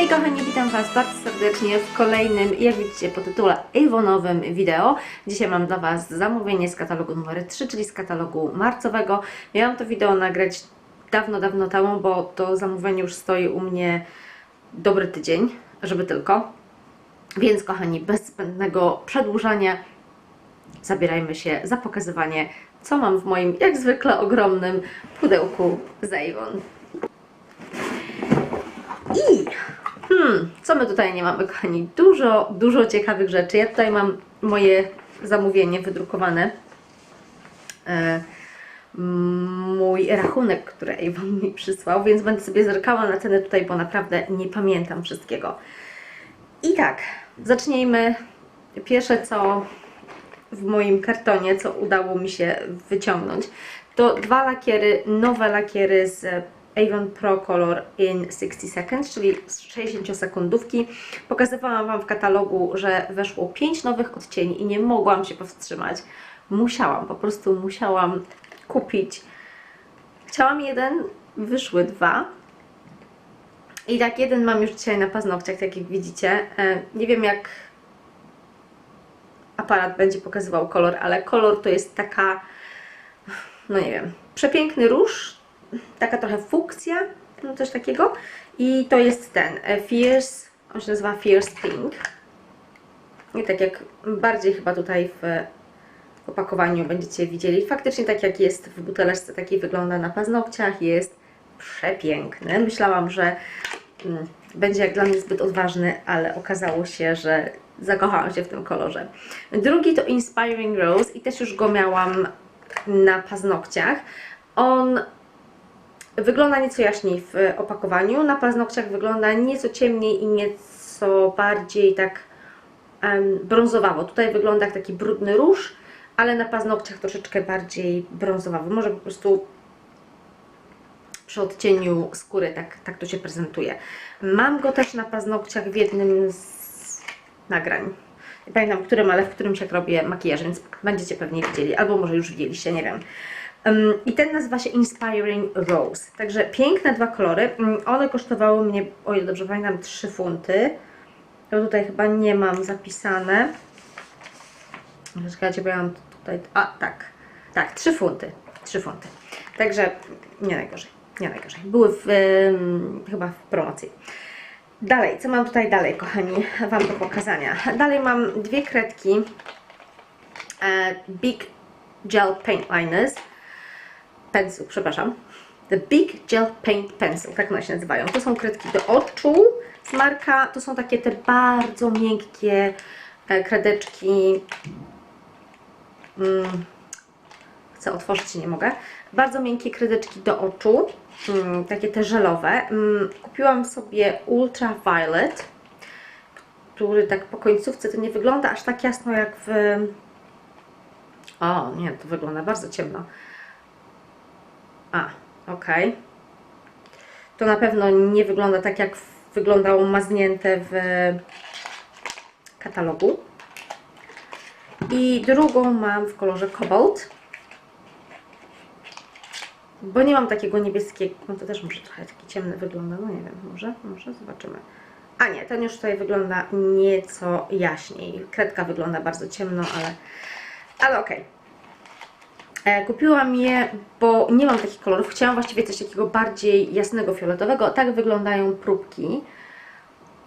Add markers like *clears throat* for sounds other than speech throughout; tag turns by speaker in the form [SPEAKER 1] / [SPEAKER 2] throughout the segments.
[SPEAKER 1] Hej kochani, witam Was bardzo serdecznie w kolejnym, jak widzicie po tytule, Avonowym wideo. Dzisiaj mam dla Was zamówienie z katalogu numer 3, czyli z katalogu marcowego. Miałam to wideo nagrać dawno, dawno temu, bo to zamówienie już stoi u mnie dobry tydzień, żeby tylko. Więc kochani, bez zbędnego przedłużania zabierajmy się za pokazywanie, co mam w moim, jak zwykle, ogromnym pudełku z Avon. I hmm, co my tutaj nie mamy, kochani? Dużo, dużo ciekawych rzeczy. Ja tutaj mam moje zamówienie wydrukowane. E, mój rachunek, który Avon mi przysłał, więc będę sobie zerkała na cenę tutaj, bo naprawdę nie pamiętam wszystkiego. I tak, zacznijmy. Pierwsze co w moim kartonie, co udało mi się wyciągnąć, to dwa lakiery, nowe lakiery z Avon Pro Color in 60 Seconds, czyli z 60 sekundówki. Pokazywałam Wam w katalogu, że weszło 5 nowych odcieni i nie mogłam się powstrzymać. Musiałam, po prostu musiałam kupić. Chciałam jeden, wyszły dwa. I tak jeden mam już dzisiaj na paznokciach, tak jak widzicie. E, Nie wiem jak aparat będzie pokazywał kolor, ale kolor to jest taka, no nie wiem, przepiękny róż, taka trochę fukcja, no coś takiego. I to jest ten, e, Fierce, on się nazywa Fierce Pink. I tak jak bardziej chyba tutaj w opakowaniu będziecie widzieli, faktycznie tak jak jest w buteleczce, taki wygląda na paznokciach, jest przepiękny. Myślałam, że mm, będzie jak dla mnie zbyt odważny, ale okazało się, że zakochałam się w tym kolorze. Drugi to Inspiring Rose i też już go miałam na paznokciach. On wygląda nieco jaśniej w opakowaniu, na paznokciach wygląda nieco ciemniej i nieco bardziej tak em, brązowawo. Tutaj wygląda jak taki brudny róż, ale na paznokciach troszeczkę bardziej brązowawy. Może po prostu przy odcieniu skóry tak, tak to się prezentuje. Mam go też na paznokciach w jednym z nagrań. Nie pamiętam którym, ale w którymś jak robię makijaż, więc będziecie pewnie widzieli, albo może już widzieliście, nie wiem. I ten nazywa się Inspiring Rose. Także piękne dwa kolory. Um, one kosztowały mnie, o ile dobrze pamiętam, 3 funty. Ja tutaj chyba nie mam zapisane. Czekajcie, bo ja mam tutaj... A, tak. Tak, 3 funty. 3 funty. Także nie najgorzej. Nie najgorzej. Były w, chyba w promocji. Dalej, co mam tutaj dalej, kochani, Wam do pokazania? Dalej mam dwie kredki e, Big Gel Paint Liners Pencil, przepraszam The Big Gel Paint Pencil, tak one się nazywają. To są kredki do oczu z marka, to są takie te bardzo miękkie e, kredeczki mm, chcę otworzyć, nie mogę. Bardzo miękkie kredeczki do oczu, mm, takie te żelowe. Mm, kupiłam sobie Ultraviolet, który tak po końcówce to nie wygląda aż tak jasno jak w... O, nie, to wygląda bardzo ciemno. A. Okay. To na pewno nie wygląda tak jak wyglądało maznięte w katalogu. I drugą mam w kolorze Cobalt bo nie mam takiego niebieskiego, no to też może trochę taki ciemny wygląda, no nie wiem, może, może zobaczymy. A nie, ten już tutaj wygląda nieco jaśniej. Kredka wygląda bardzo ciemno, ale, ale okej. Okay. Kupiłam je, bo nie mam takich kolorów. Chciałam właściwie coś takiego bardziej jasnego, fioletowego. Tak wyglądają próbki.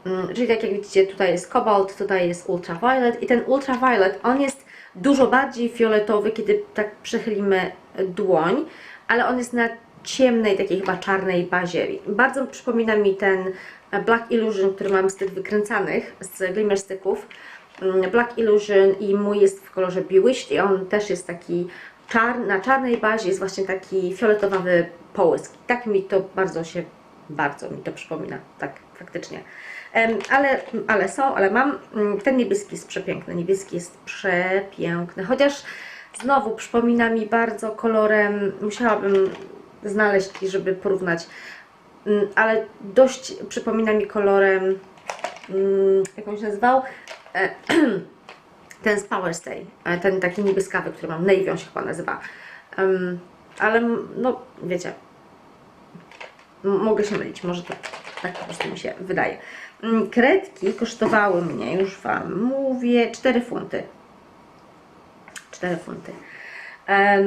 [SPEAKER 1] Mm, czyli tak jak widzicie, tutaj jest kobalt, tutaj jest ultraviolet i ten ultraviolet, on jest dużo bardziej fioletowy, kiedy tak przechylimy dłoń ale on jest na ciemnej, takiej chyba czarnej bazie. Bardzo przypomina mi ten Black Illusion, który mam z tych wykręcanych, z Glimmer Sticków. Mm, Black Illusion i mój jest w kolorze Bewitched i on też jest taki czar na czarnej bazie, jest właśnie taki fioletowy połysk. Tak mi to bardzo się, bardzo mi to przypomina, tak faktycznie. Ale, ale są, ale mam, mm, ten niebieski jest przepiękny, niebieski jest przepiękny, chociaż Znowu przypomina mi bardzo kolorem, musiałabym znaleźć, żeby porównać, mm, ale dość przypomina mi kolorem, mm, jak on się nazywał? *clears throat* Ten z Power Stay, e, ten taki niebieskawy, który mam, Navy on się chyba nazywa. ale no, wiecie, mogę się mylić, może to Tak po prostu mi się wydaje. Mm, Kredki kosztowały mnie, już Wam mówię, 4 funty. 4 funty. Em,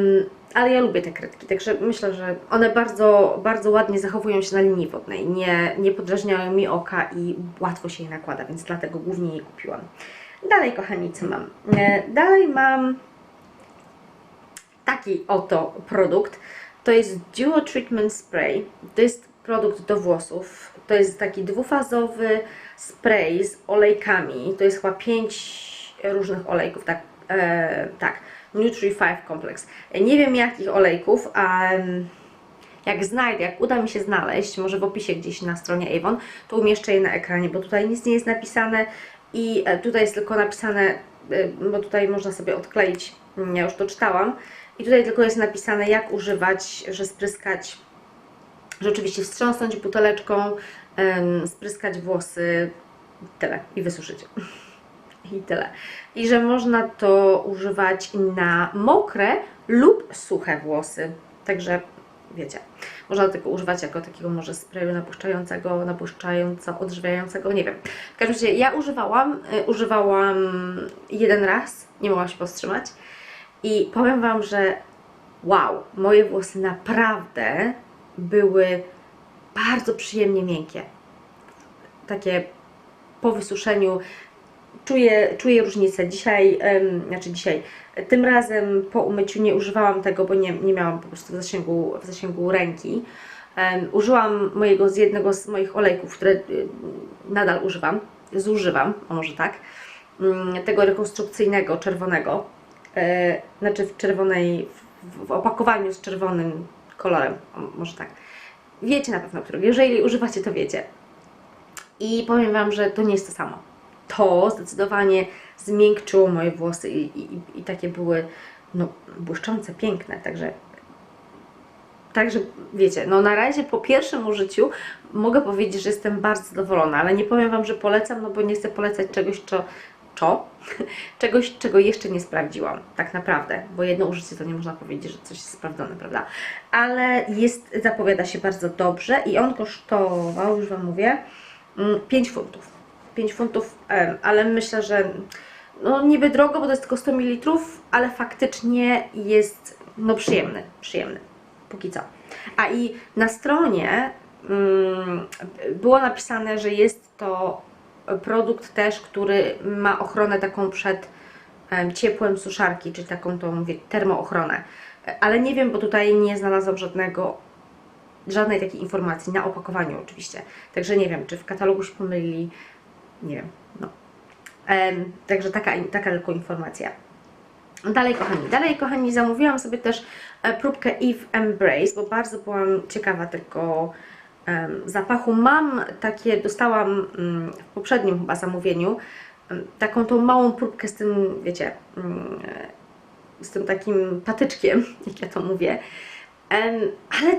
[SPEAKER 1] ale ja lubię te kredki, także myślę, że one bardzo, bardzo ładnie zachowują się na linii wodnej. Nie, nie podrażniają mi oka i łatwo się je nakłada, więc dlatego głównie je kupiłam. Dalej, kochani, co mam? E, Dalej mam taki oto produkt. To jest Duo Treatment Spray. To jest produkt do włosów. To jest taki dwufazowy spray z olejkami. To jest chyba pięć różnych olejków, tak, e, tak. Nutri 5 Complex. Nie wiem jakich olejków, a jak znajdę, jak uda mi się znaleźć, może w opisie gdzieś na stronie Avon, to umieszczę je na ekranie, bo tutaj nic nie jest napisane i e, tutaj jest tylko napisane, e, bo tutaj można sobie odkleić, mm, ja już to czytałam, i tutaj tylko jest napisane jak używać, że spryskać, że oczywiście wstrząsnąć buteleczką, spryskać włosy, tyle i wysuszyć. *laughs* I tyle. I że można to używać na mokre lub suche włosy. Także wiecie, można tego używać jako takiego może sprayu napuszczającego, napuszczająco, odżywiającego, nie wiem. W każdym razie ja używałam, y, używałam jeden raz, nie mogłam się powstrzymać i powiem Wam, że wow, moje włosy naprawdę były bardzo przyjemnie miękkie. Takie po wysuszeniu czuję, czuję różnicę. Dzisiaj, em, znaczy dzisiaj, tym razem po umyciu nie używałam tego, bo nie, nie miałam po prostu w zasięgu, w zasięgu ręki. Użyłam mojego z jednego z moich olejków, które y, nadal używam, zużywam, może tak, mm, tego rekonstrukcyjnego, czerwonego, e, znaczy w czerwonej, w, w opakowaniu z czerwonym kolorem, może tak. Wiecie na pewno, którego. Jeżeli używacie, to wiecie. I powiem Wam, że to nie jest to samo. To zdecydowanie zmiękczyło moje włosy i, i, i takie były no, błyszczące, piękne. Także, także wiecie, no na razie po pierwszym użyciu mogę powiedzieć, że jestem bardzo zadowolona, ale nie powiem Wam, że polecam, no bo nie chcę polecać czegoś, co, co? *laughs* czegoś, czego jeszcze nie sprawdziłam, tak naprawdę, bo jedno użycie to nie można powiedzieć, że coś jest sprawdzone, prawda? Ale jest, zapowiada się bardzo dobrze i on kosztował, już Wam mówię, mm, 5 funtów. 5 funtów, ale myślę, że no niby drogo, bo to jest tylko 100 ml, ale faktycznie jest no przyjemny, przyjemny, póki co. A i na stronie mm, było napisane, że jest to produkt też, który ma ochronę taką przed em, ciepłem suszarki, czyli taką tą mówię, termoochronę. Ale nie wiem, bo tutaj nie znalazłam żadnego, żadnej takiej informacji, na opakowaniu oczywiście. Także nie wiem, czy w katalogu się pomylili, nie wiem, no. Em, także taka, taka tylko informacja. Dalej, kochani, dalej, kochani, zamówiłam sobie też e, próbkę Eve Embrace, bo bardzo byłam ciekawa tego em, zapachu. Mam takie, dostałam mm, w poprzednim chyba zamówieniu em, taką tą małą próbkę z tym, wiecie, e, z tym takim patyczkiem, *laughs* jak ja to mówię, Em, ale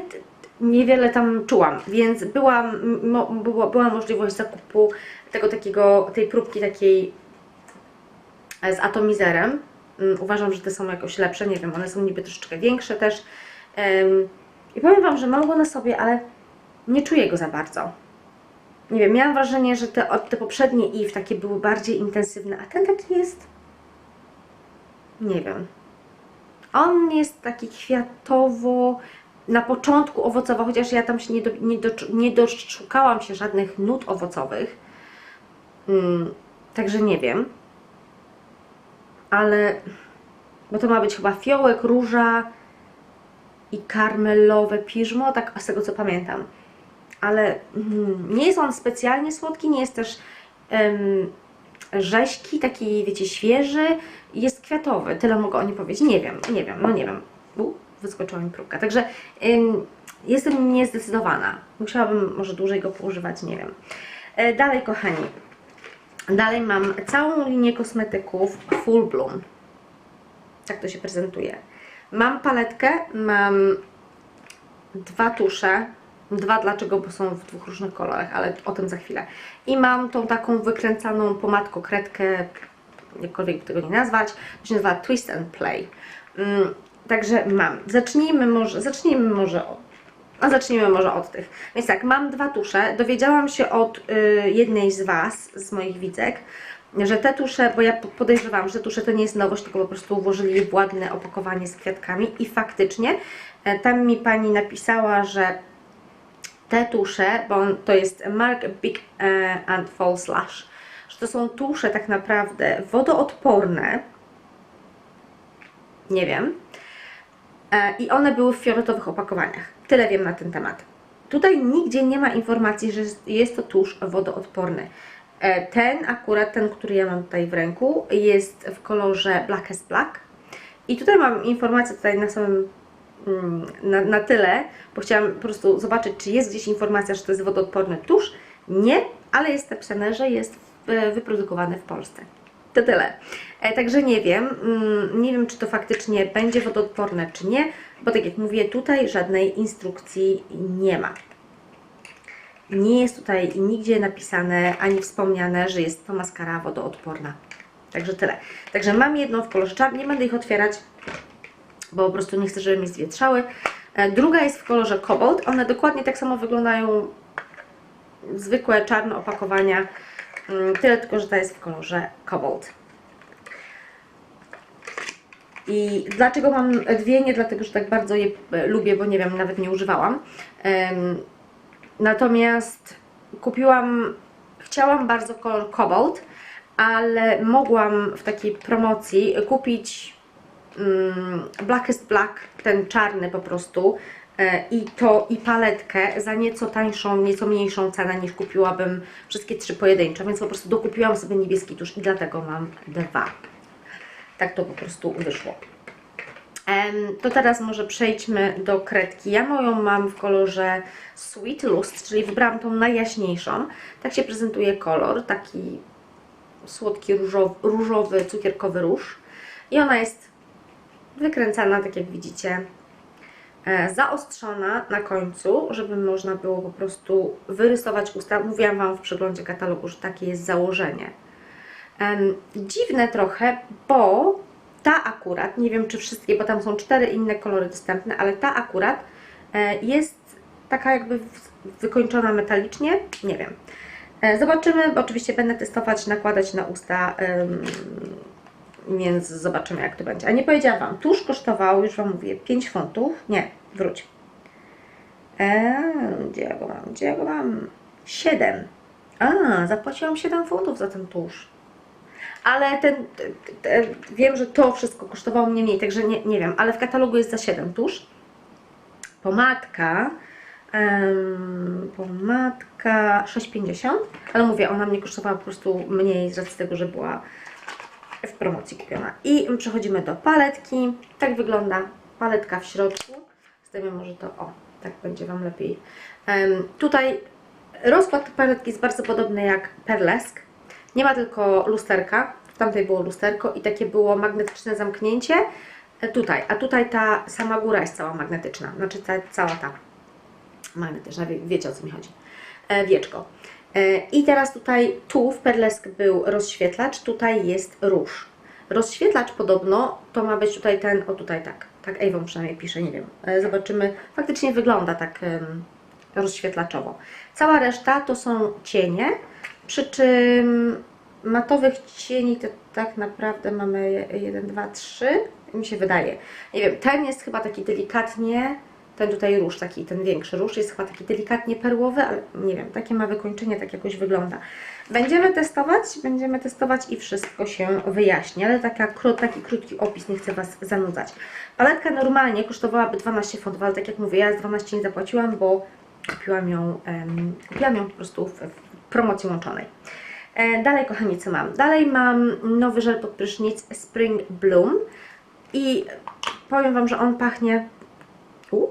[SPEAKER 1] niewiele tam czułam, więc byłam, mo, była, była możliwość zakupu tego takiego, tej próbki takiej e, z atomizerem. Mm, Uważam, że te są jakoś lepsze, nie wiem, one są niby troszeczkę większe też. I powiem Wam, że mam go na sobie, ale nie czuję go za bardzo. Nie wiem, miałam wrażenie, że te, te poprzednie Eve takie były bardziej intensywne, a ten taki jest. Nie wiem. On jest taki kwiatowo, na początku owocowo, chociaż ja tam się nie, do, nie, do, nie doszukałam się żadnych nut owocowych. Mm, także nie wiem. Ale, bo to ma być chyba fiołek, róża i karmelowe piżmo, tak z tego co pamiętam. Ale mm, nie jest on specjalnie słodki, nie jest też em, rześki, taki wiecie, świeży, jest kwiatowy, tyle mogę o nim powiedzieć. Nie wiem, nie wiem, no nie wiem. U, wyskoczyła mi próbka. Także jestem niezdecydowana. Musiałabym może dłużej go poużywać, nie wiem. E, dalej, kochani. Dalej mam całą linię kosmetyków Full Bloom. Tak to się prezentuje. Mam paletkę, mam dwa tusze. Dwa dlaczego, bo są w dwóch różnych kolorach, ale o tym za chwilę. I mam tą taką wykręcaną pomadką kredkę, jakkolwiek by tego nie nazwać. To się nazywa Twist and Play. Mm, Także mam. Zacznijmy może, zacznijmy może od A zacznijmy może od tych. Więc tak, mam dwa tusze. Dowiedziałam się od y, jednej z Was, z moich widzek, że te tusze, bo ja po- podejrzewam, że tusze to nie jest nowość, tylko po prostu włożyli w ładne opakowanie z kwiatkami i faktycznie e, tam mi Pani napisała, że te tusze, bo on, to jest Mark Big e, and Fall Slash, że to są tusze tak naprawdę wodoodporne, nie wiem, E, i one były w fioletowych opakowaniach. Tyle wiem na ten temat. Tutaj nigdzie nie ma informacji, że jest- to tusz wodoodporny. E, Ten akurat, ten, który ja mam tutaj w ręku, jest w kolorze Black as Black. I tutaj mam informację tutaj na samym, mm, na, na tyle, bo chciałam po prostu zobaczyć, czy jest gdzieś informacja, że to jest wodoodporny tusz. Nie, ale jest napisane, że jest w, wyprodukowany w Polsce. To tyle. E, także nie wiem, mm, nie wiem czy to faktycznie będzie wodoodporne czy nie, bo tak jak mówię, tutaj żadnej instrukcji nie ma. Nie jest tutaj nigdzie napisane ani wspomniane, że jest to maskara wodoodporna. Także tyle. Także mam jedną w kolorze czarnym, nie będę ich otwierać, bo po prostu nie chcę, żeby mi zwietrzały. E, Druga jest w kolorze Cobalt. One dokładnie tak samo wyglądają zwykłe czarne opakowania. Mm, Tyle tylko, że ta jest w kolorze Cobalt. I dlaczego mam dwie? Nie dlatego, że tak bardzo je e, lubię, bo nie wiem, nawet nie używałam. Natomiast kupiłam, chciałam bardzo kolor Cobalt, ale mogłam w takiej promocji kupić mm, Blackest Black, ten czarny po prostu i to i paletkę za nieco tańszą, nieco mniejszą cenę niż kupiłabym wszystkie trzy pojedynczo, więc po prostu dokupiłam sobie niebieski tusz i dlatego mam dwa. Tak to po prostu wyszło. To teraz może przejdźmy do kredki. Ja moją mam w kolorze Sweet Lust, czyli wybrałam tą najjaśniejszą. Tak się prezentuje kolor, taki słodki różowy, różowy cukierkowy róż. I ona jest wykręcana, tak jak widzicie, e, zaostrzona na końcu, żeby można było po prostu wyrysować usta. Mówiłam Wam w przeglądzie katalogu, że takie jest założenie. Dziwne trochę, bo ta akurat, nie wiem czy wszystkie, bo tam są cztery inne kolory dostępne, ale ta akurat e, jest taka jakby wykończona metalicznie, nie wiem. E, Zobaczymy, bo oczywiście będę testować, nakładać na usta, więc zobaczymy jak to będzie. A nie powiedziałam Wam, tuż kosztował, już Wam mówię, 5 funtów, nie, wróć. Eee, gdzie ja go mam, gdzie ja go mam? 7. A, zapłaciłam 7 funtów za ten tusz ale ten, te, te, wiem, że to wszystko kosztowało mnie mniej, także nie, nie wiem, ale w katalogu jest za 7 tusz. Pomadka, em, pomadka 6,50, ale mówię, ona mnie kosztowała po prostu mniej z racji tego, że była w promocji kupiona. I przechodzimy do paletki. Tak wygląda paletka w środku. Stawiam może to, o, tak będzie Wam lepiej. Em, tutaj rozkład paletki jest bardzo podobny jak Perlesk. Nie ma tylko lusterka, w tamtej było lusterko i takie było magnetyczne zamknięcie e, tutaj, a tutaj ta sama góra jest cała magnetyczna, znaczy ta, cała ta magnetyczna, wie, wiecie o co mi chodzi, e, wieczko. E, I teraz tutaj, tu w Perlesk był rozświetlacz, tutaj jest róż. Rozświetlacz podobno to ma być tutaj ten, o tutaj tak, tak Avon przynajmniej pisze, nie wiem, e, zobaczymy, faktycznie wygląda tak rozświetlaczowo. Cała reszta to są cienie, przy czym matowych cieni to tak naprawdę mamy 1, 2, 3, mi się wydaje. Nie wiem, ten jest chyba taki delikatnie, ten tutaj róż, taki ten większy róż jest chyba taki delikatnie perłowy, ale nie wiem, takie ma wykończenie, tak jakoś wygląda. Będziemy testować, będziemy testować i wszystko się wyjaśni, ale taka, taki krótki opis, nie chcę Was zanudzać. Paletka normalnie kosztowałaby 12 funtów, ale tak jak mówię, ja z 12 nie zapłaciłam, bo kupiłam ją, em, kupiłam ją po prostu w, w promocji łączonej. E, dalej, kochani, co mam? Dalej mam nowy żel pod prysznic Spring Bloom i powiem Wam, że on pachnie... U?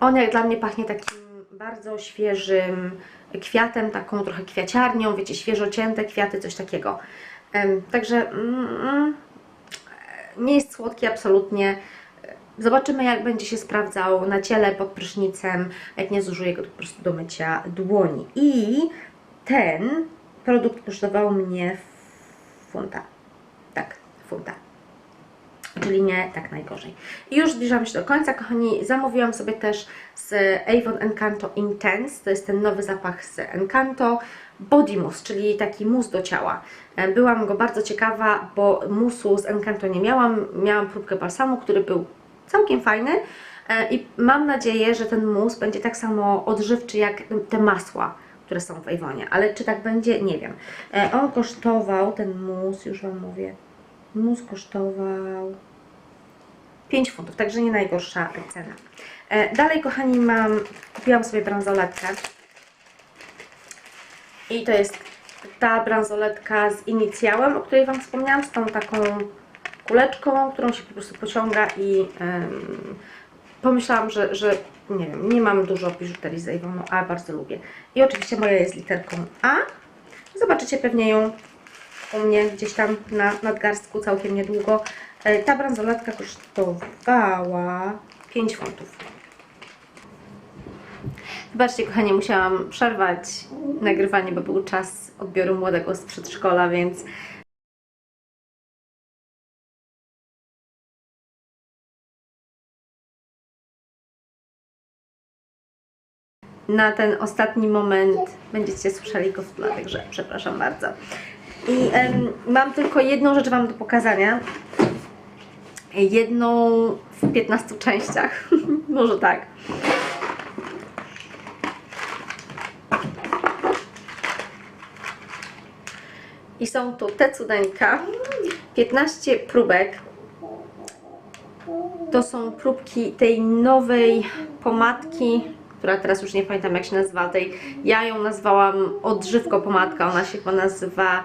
[SPEAKER 1] On jak dla mnie pachnie takim bardzo świeżym kwiatem, taką trochę kwiaciarnią, wiecie, świeżo cięte kwiaty, coś takiego. Także mm, mm, nie jest słodki absolutnie. Zobaczymy, jak będzie się sprawdzał na ciele pod prysznicem, jak nie zużyję go po prostu do mycia dłoni. I ten produkt kosztował mnie funta. Tak, funta. Czyli nie tak najgorzej. I już zbliżamy się do końca, kochani. Zamówiłam sobie też z Avon Encanto Intense, to jest ten nowy zapach z Encanto, Body Mousse, czyli taki mus do ciała. E, Byłam go bardzo ciekawa, bo musu z Encanto nie miałam. Miałam próbkę balsamu, który był całkiem fajny e, i mam nadzieję, że ten mus będzie tak samo odżywczy jak te masła, które są w Avonie. Ale czy tak będzie? Nie wiem. E, On kosztował, ten mus, już Wam mówię, mus kosztował 5 funtów, także nie najgorsza cena. E, Dalej, kochani, mam, kupiłam sobie bransoletkę. I to jest ta bransoletka z inicjałem, o której Wam wspomniałam, z tą taką kuleczką, którą się po prostu pociąga i pomyślałam, że, że nie wiem, nie mam dużo biżuterii z Avonu, a bardzo lubię. I oczywiście moja jest literką A. Zobaczycie pewnie ją u mnie gdzieś tam na nadgarstku całkiem niedługo. E, Ta bransoletka kosztowała 5 funtów. Wybaczcie, kochanie, musiałam przerwać nagrywanie, bo był czas odbioru młodego z przedszkola, więc na ten ostatni moment będziecie słyszeli go w tle, także przepraszam bardzo. I em, mam tylko jedną rzecz Wam do pokazania. Jedną w 15 częściach. *laughs* Może tak. I są tu te cudeńka. 15 próbek. To są próbki tej nowej pomadki, która teraz już nie pamiętam jak się nazywa. Tej, ja ją nazwałam odżywko pomadka. Ona się chyba nazywa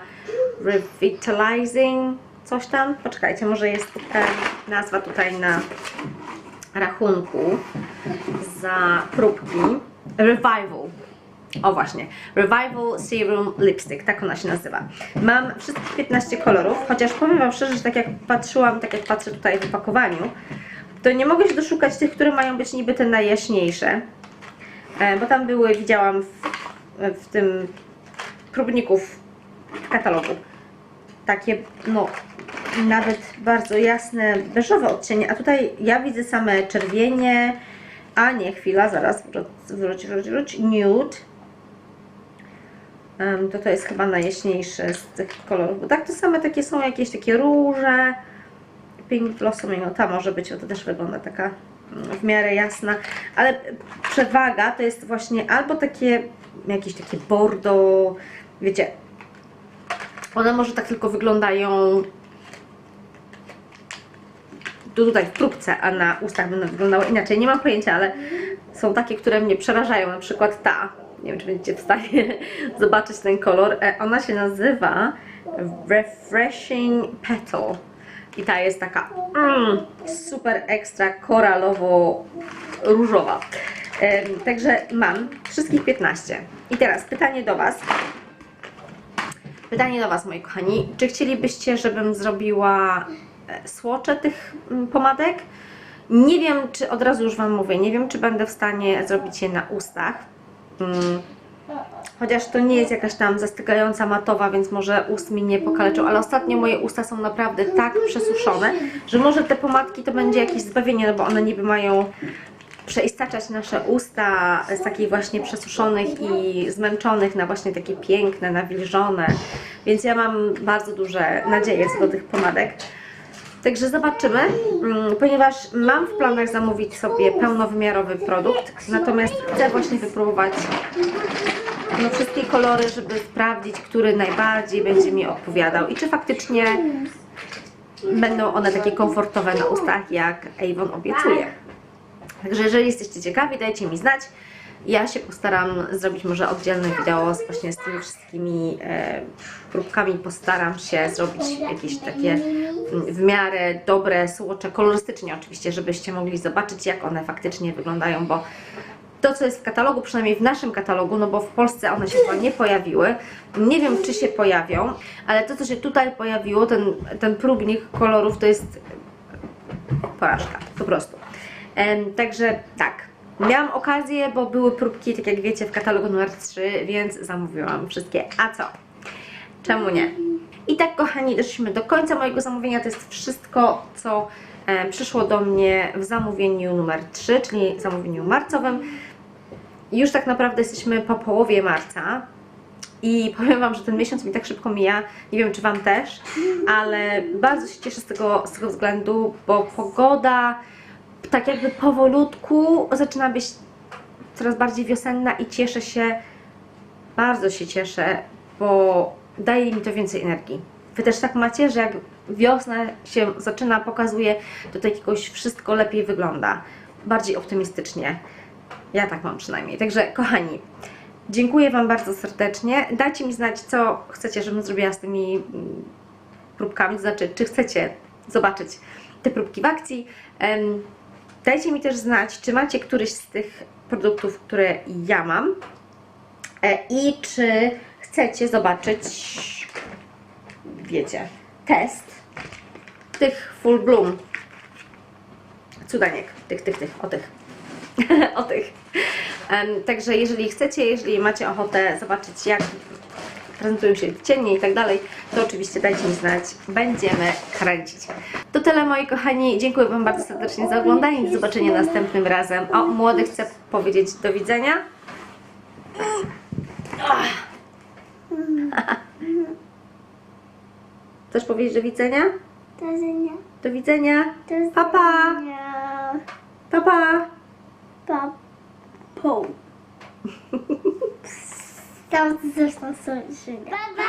[SPEAKER 1] Revitalizing coś tam. Poczekajcie, może jest e, nazwa tutaj na rachunku za próbki. Revival. O właśnie, Revival Serum Lipstick, tak ona się nazywa. Mam wszystkich 15 kolorów, chociaż powiem Wam szczerze, że tak jak patrzyłam, tak jak patrzę tutaj w opakowaniu, to nie mogę się doszukać tych, które mają być niby te najjaśniejsze. E, Bo tam były, widziałam w, w tym próbniku w katalogu takie, no, nawet bardzo jasne, beżowe odcienie, a tutaj ja widzę same czerwienie, a nie, chwila, zaraz, wróć, wróć, wróć, wróć, nude. Em, to to jest chyba najjaśniejsze z tych kolorów, bo tak to same takie są jakieś takie róże, pink blossoming, no ta może być, bo to też wygląda taka mm, w miarę jasna, ale przewaga to jest właśnie albo takie, jakieś takie bordo, wiecie, one może tak tylko wyglądają tu tutaj w próbce, a na ustach będą wyglądały inaczej. Nie mam pojęcia, ale są takie, które mnie przerażają. Na przykład ta. Nie wiem, czy będziecie w stanie *laughs* zobaczyć ten kolor. E, Ona się nazywa Refreshing Petal. I ta jest taka mm, super ekstra koralowo-różowa. Em, Także mam wszystkich 15. I teraz pytanie do Was. Pytanie do Was, moi kochani. Czy chcielibyście, żebym zrobiła e, słocze tych mm, pomadek? Nie wiem, czy od razu już Wam mówię, nie wiem, czy będę w stanie zrobić je na ustach. Mm, Chociaż to nie jest jakaś tam zastygająca matowa, więc może ust mi nie pokaleczą, ale ostatnio moje usta są naprawdę tak przesuszone, że może te pomadki to będzie jakieś zbawienie, no bo one niby mają przeistaczać nasze usta z takich właśnie przesuszonych i zmęczonych na właśnie takie piękne, nawilżone. Więc ja mam bardzo duże nadzieje co do tych pomadek. Także zobaczymy, mm, ponieważ mam w planach zamówić sobie pełnowymiarowy produkt, natomiast chcę właśnie wypróbować no, wszystkie kolory, żeby sprawdzić, który najbardziej będzie mi odpowiadał i czy faktycznie będą one takie komfortowe na ustach, jak Avon obiecuje. Także jeżeli jesteście ciekawi, dajcie mi znać. Ja się postaram zrobić może oddzielne wideo z właśnie z tymi wszystkimi e, próbkami. Postaram się zrobić jakieś takie w miarę dobre słocze, kolorystycznie oczywiście, żebyście mogli zobaczyć jak one faktycznie wyglądają, bo to, co jest w katalogu, przynajmniej w naszym katalogu, no bo w Polsce one się chyba nie pojawiły. Nie wiem, czy się pojawią, ale to, co się tutaj pojawiło, ten, ten próbnik kolorów, to jest porażka, po prostu. Także tak, miałam okazję, bo były próbki, tak jak wiecie, w katalogu numer 3, więc zamówiłam wszystkie. A co? Czemu nie? I tak, kochani, doszliśmy do końca mojego zamówienia. To jest wszystko, co e, przyszło do mnie w zamówieniu numer 3, czyli zamówieniu marcowym. Już tak naprawdę jesteśmy po połowie marca i powiem Wam, że ten miesiąc mi tak szybko mija. Nie wiem, czy Wam też, ale bardzo się cieszę z tego, z tego względu, bo pogoda tak jakby powolutku zaczyna być coraz bardziej wiosenna i cieszę się, bardzo się cieszę, bo daje mi to więcej energii. Wy też tak macie, że jak wiosna się zaczyna, pokazuje, to tak jakoś wszystko lepiej wygląda. Bardziej optymistycznie. Ja tak mam przynajmniej. Także kochani, dziękuję Wam bardzo serdecznie. Dajcie mi znać, co chcecie, żebym zrobiła z tymi mm, próbkami, to znaczy, czy chcecie zobaczyć te próbki w akcji. Dajcie mi też znać, czy macie któryś z tych produktów, które ja mam e, i czy chcecie zobaczyć, wiecie, test tych Full Bloom. Cudaniek, tych, tych, tych, o tych, *laughs* o tych. Także jeżeli chcecie, jeżeli macie ochotę zobaczyć jak prezentują się cienie i tak dalej, to oczywiście dajcie mi znać, będziemy kręcić. To tyle moi kochani, dziękuję Wam bardzo serdecznie za oglądanie i do zobaczenia następnym razem. O, młody chce powiedzieć do widzenia. *laughs* Chcesz powiedzieć do widzenia? Do widzenia.
[SPEAKER 2] To jest
[SPEAKER 1] Pa, pa.
[SPEAKER 2] nie.
[SPEAKER 1] Pa, pa.
[SPEAKER 2] Pa. Po. *laughs* Estamos as nossas Babá!